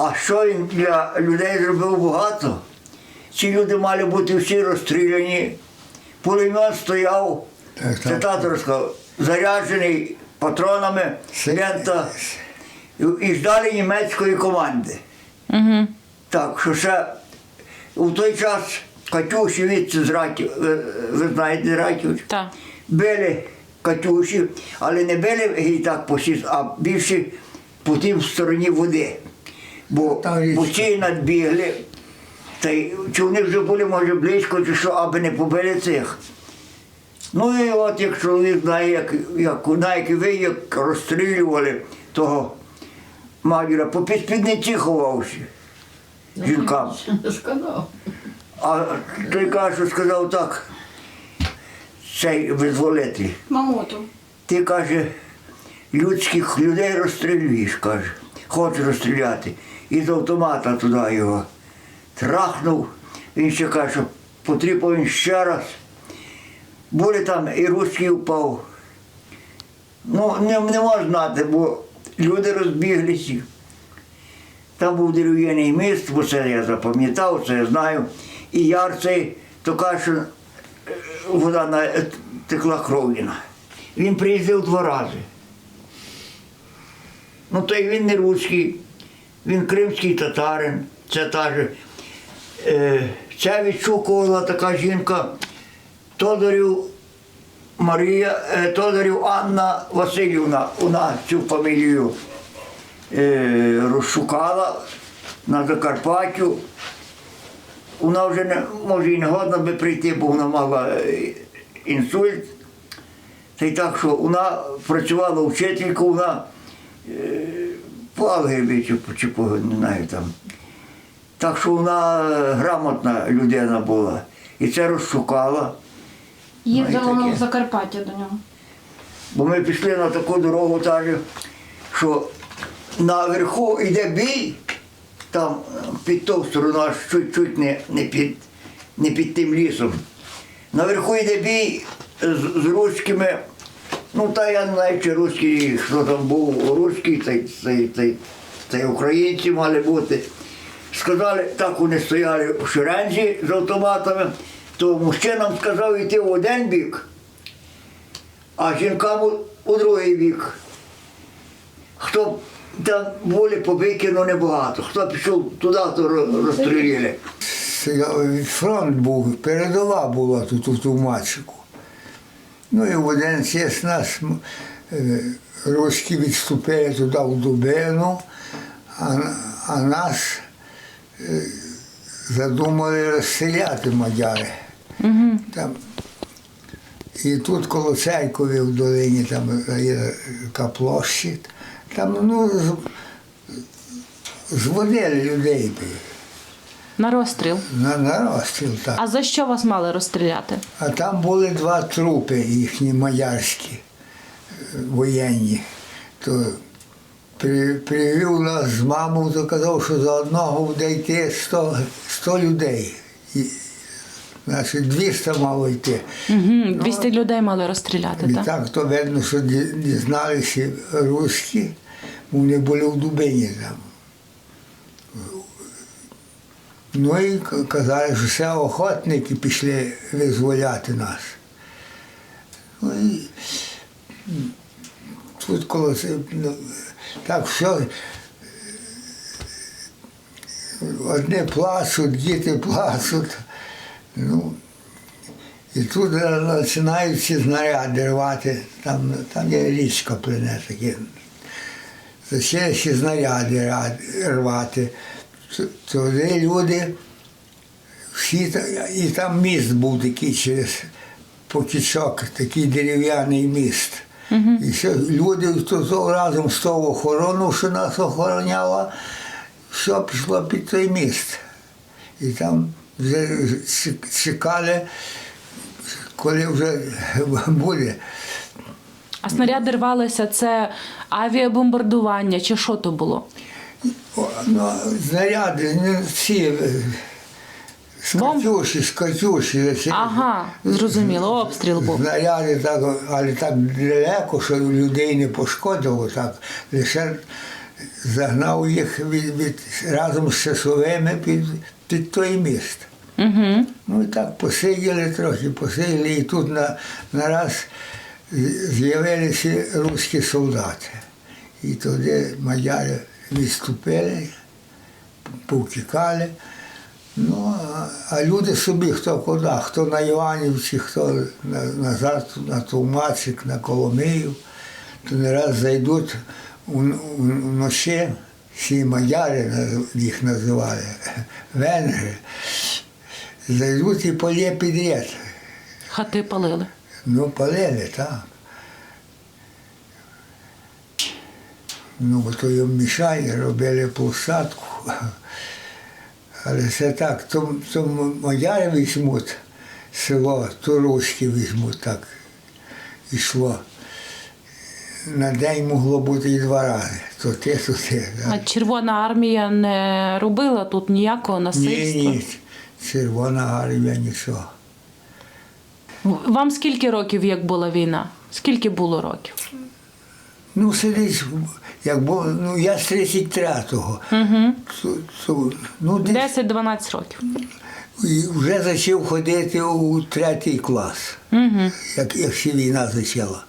А що він для людей зробив багато? Ці люди мали бути всі розстріляні. Пулемет стояв, це заряджений патронами, лента, і, ждали німецької команди. Угу. Так, що ще у той час Катюші від з Ратів, ви, ви знаєте Ратів, Так. били Катюші, але не били її так по всій, а більше по тим стороні води. Бо цій надбігли, та й чи вони вже були, може, близько, чи що, аби не побили цих. Ну і от як чоловік знає, як, як, як ви, як розстрілювали того магіра, по підспідниці ховався жінкам. А той каже, що сказав так, цей визволитель. Мамоту. Ти каже, людських людей розстрілюєш, каже, хочеш розстріляти. І з автомата туди його трахнув. Він ще каже, що потріпав він ще раз. Були там і русський впав. Ну, не, не можна знати, бо люди розбіглися. Там був дерев'яний міст, бо це я запам'ятав, це я знаю. І яр цей, то каже, що е, вода е, текла кров'яна. Він приїздив два рази. Ну, то й він не руський, він кримський татарин, це та же. Е, це відшукувала така жінка Тодорів Марія, е, Тодорів Анна Васильівна, вона цю фамілію е, розшукала на Закарпаттю. Вона вже не може і не годна би прийти, бо вона мала інсульт. Та й так, що вона працювала вчителькою, вона е, чи, по- чи не знаю там. Так що вона грамотна людина була. І це розшукала. Вона таке. в Закарпаття до нього. Бо ми пішли на таку дорогу, та же, що наверху йде бій, там під ту сторону, аж чуть-чуть не, не, під, не під тим лісом. Наверху йде бій з, з руськими, ну та я не знаю, чи руський, що там був руський, та, й- та, й- та, й- та й українці мали бути. Сказали, так вони стояли в шерензі з автоматами, то мужчинам сказав йти в один бік, а жінкам у, другий бік. Хто там були побиті, ну небагато. Хто пішов туди, то ро- розстріляли. Фронт був, передова була тут у Тумачику. Ну і в один час нас е, руські відступили туди в Дубину, а, а нас е, задумали розстріляти мадяри. Там, і тут коло церкові в долині там є така площадь, там ну, зводили людей На розстріл. на, на розстріл. Так. А за що вас мали розстріляти? А там були два трупи їхні мадярські, е, воєнні. То при, привів нас з мамою, то казав, що за одного буде йти 100, 100 людей. І, значить, 200 мало йти. Угу. 200 людей мали розстріляти, І так? так то видно, що дізналися руські, вони були в Дубині там. Ну і казали, що все охотники пішли визволяти нас. Ну і тут коло це, ну, так все. е, Одні плачуть, діти плачуть. Ну, і тут е, починають ці знаряди рвати, там, там є річка плине таке. Почали ці знаряди рвати. Туди люди, всі, і там міст був такий через покічок, такий дерев'яний міст. І все, люди тут разом з того охорону, що нас охороняла, все пішло під той міст. І там вже чекали, коли вже буде. А снаряди рвалися це авіабомбардування чи що то було? Ну, знаряди, не всі е, з Катюші, з Катюші. ці Ага, зрозуміло, обстріл був. Знаряди так, але так далеко, що людей не пошкодило, так, лише загнав їх від, від, разом з часовими під, під той міст. Угу. Ну і так посиділи трохи, посиділи, і тут на, нараз з'явилися русські солдати. І тоді мадяри відступили, повтікали. Ну, а, люди собі хто куди, хто на Іванівці, хто на, назад на Товмацик, на Коломию, то не раз зайдуть вночі, всі мадяри їх називали, венгри, зайдуть і полє підряд. Хати палили. Ну, палили, так. Ну, бо то їм мішає, робили посадку. Але це так, то, то мадяри візьмуть село, то руські візьмуть так. Ішло. На день могло бути і два рази. То те, то те. А. Червона армія не робила тут ніякого насильства. ні, червона армія нічого. Вам скільки років, як була війна? Скільки було років? Ну, сидить, як бо, ну я з 33-го. Угу. То, Ну, десь 10-12 років. І вже почав ходити у третій клас, Угу. як, як ще війна почала.